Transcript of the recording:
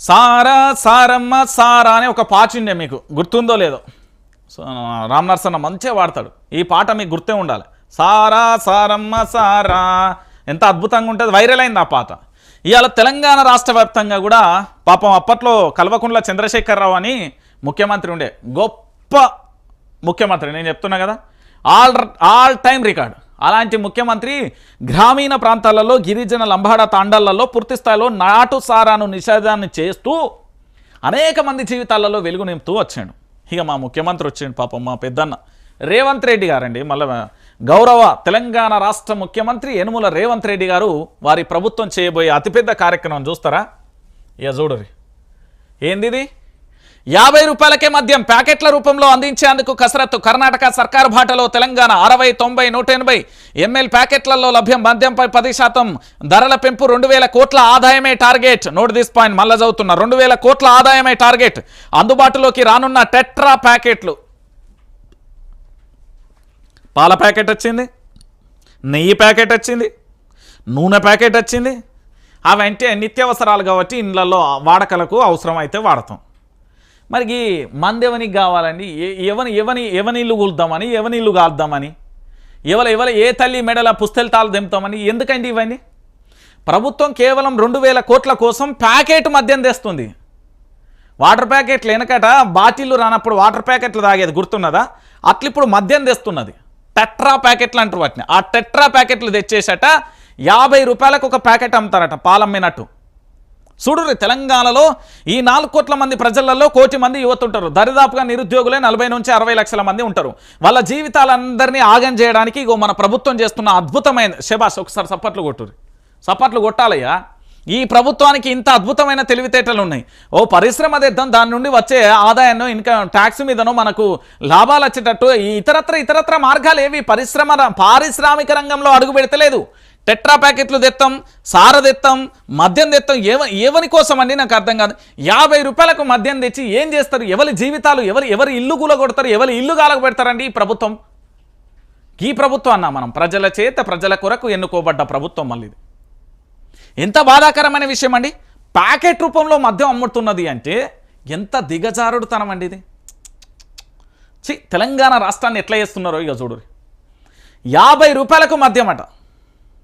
సారా సారమ్మ సారా అనే ఒక పాచిండే మీకు. గుర్తుందో లేదో? సో, రామ్ నరసన్న మంచిగా వాడతాడు ఈ పాట మీకు గుర్తే ఉండాలి. సారా సారమ్మ సారా. ఎంత అద్భుతంగా ఉంటుంది. వైరల్ అయింది ఆ పాట. ఇవాళ తెలంగాణ రాష్ట్ర వ్యాప్తంగా కూడా పాపం అప్పట్లో కల్వకుంట్ల చంద్రశేఖరరావు అని ముఖ్యమంత్రి ఉండే. గొప్ప ముఖ్యమంత్రి. నేను చెప్తున్నా కదా. All all time record. అలాంటి ముఖ్యమంత్రి గ్రామీణ ప్రాంతాలలో గిరిజన లంబాడ తాండాలలో పూర్తిస్థాయిలో నాటు సారాను నిషేధాన్ని చేస్తూ అనేక మంది జీవితాలలో వెలుగు నింపుతూ వచ్చాడు. ఇక మా ముఖ్యమంత్రి వచ్చాడు పాపం మా పెద్దన్న రేవంత్ రెడ్డి గారండి. మళ్ళీ గౌరవ తెలంగాణ రాష్ట్ర ముఖ్యమంత్రి యనుమల రేవంత్ రెడ్డి గారు వారి ప్రభుత్వం చేయబోయే అతిపెద్ద కార్యక్రమం చూస్తారా? ఇక చూడరి. ఏందిది? యాభై రూపాయలకే మద్యం ప్యాకెట్ల రూపంలో అందించేందుకు కసరత్తు కర్ణాటక సర్కార్ బాటలో తెలంగాణ అరవై తొంభై నూట ఎనభై ఎంఎల్ ప్యాకెట్లలో లభ్యం మద్యంపై పది శాతం ధరల పెంపు రెండు వేల కోట్ల ఆదాయమే టార్గెట్. నోట్ దిస్ పాయింట్ మళ్ళా చదువుతున్నా. రెండు వేల కోట్ల ఆదాయమే టార్గెట్. అందుబాటులోకి రానున్న టెట్రా ప్యాకెట్లు. పాల ప్యాకెట్ వచ్చింది. నెయ్యి ప్యాకెట్ వచ్చింది. నూనె ప్యాకెట్ వచ్చింది. అవంటే నిత్యావసరాలు కాబట్టి ఇండ్లలో వాడకలకు అవసరం అయితే వాడతాం. మరి మందెవనికి కావాలండి? ఎవని ఎవని ఎవని ఇల్లు కూలుద్దామని? ఎవని కాల్దామని? ఎవరు ఎవరు ఏ తల్లి మెడల పుస్తెలతాలు దింపుతామని ఎందుకండి ఇవన్నీ? ప్రభుత్వం కేవలం రెండు వేల కోట్ల కోసం ప్యాకెట్ మద్యం తెస్తుంది. వాటర్ ప్యాకెట్లు వెనకట బాటిల్లు రానప్పుడు వాటర్ ప్యాకెట్లు తాగేది గుర్తున్నదా? అట్లా ఇప్పుడు మద్యం తెస్తున్నది. టెట్రా ప్యాకెట్లు అంటారు వాటిని. ఆ టెట్రా ప్యాకెట్లు తెచ్చేసట యాభై రూపాయలకు ఒక ప్యాకెట్ అమ్ముతారట పాలమ్మినట్టు. చూడు తెలంగాణలో ఈ నాలుగు కోట్ల మంది ప్రజలలో కోటి మంది యువత ఉంటారు. దరిదాపుగా నిరుద్యోగులే నలభై నుంచి అరవై లక్షల మంది ఉంటారు. వాళ్ళ జీవితాలందరినీ ఆగం చేయడానికి ఇగో మన ప్రభుత్వం చేస్తున్న అద్భుతమైన శబాస్ ఒకసారి సప్పట్లు కొట్టురు సప్పట్లు కొట్టాలయ్యా. ఈ ప్రభుత్వానికి ఇంత అద్భుతమైన తెలివితేటలు ఉన్నాయి. ఓ పరిశ్రమ తెద్దాం దాని నుండి వచ్చే ఆదాయాన్ని ఇన్కమ్ ట్యాక్స్ మీదనో మనకు లాభాలు వచ్చేటట్టు ఈ ఇతరత్ర ఇతరత్ర మార్గాలు ఏవి? పరిశ్రమ పారిశ్రామిక రంగంలో అడుగు పెడతలేదు. టెట్రా ప్యాకెట్లు తెత్తాం సార తెత్తాం మద్యం తెత్తాం ఏవ ఏవని కోసం అండి నాకు అర్థం కాదు. యాభై రూపాయలకు మద్యం తెచ్చి ఏం చేస్తారు? ఎవరి జీవితాలు ఎవరి ఎవరి ఇల్లు కూలగొడతారు? ఎవరి ఇల్లు గాలకు పెడతారండి ఈ ప్రభుత్వం? ఈ ప్రభుత్వం అన్నా మనం. ప్రజల చేత ప్రజల కొరకు ఎన్నుకోబడ్డ ప్రభుత్వం మళ్ళీ ఇది. ఎంత బాధాకరమైన విషయం అండి? ప్యాకెట్ రూపంలో మద్యం అమ్ముతున్నది అంటే ఎంత దిగజారుడుతనం అండి ఇది? చి తెలంగాణ రాష్ట్రాన్ని ఎట్లా చేస్తున్నారో ఇక చూడు యాభై రూపాయలకు మద్యం అట.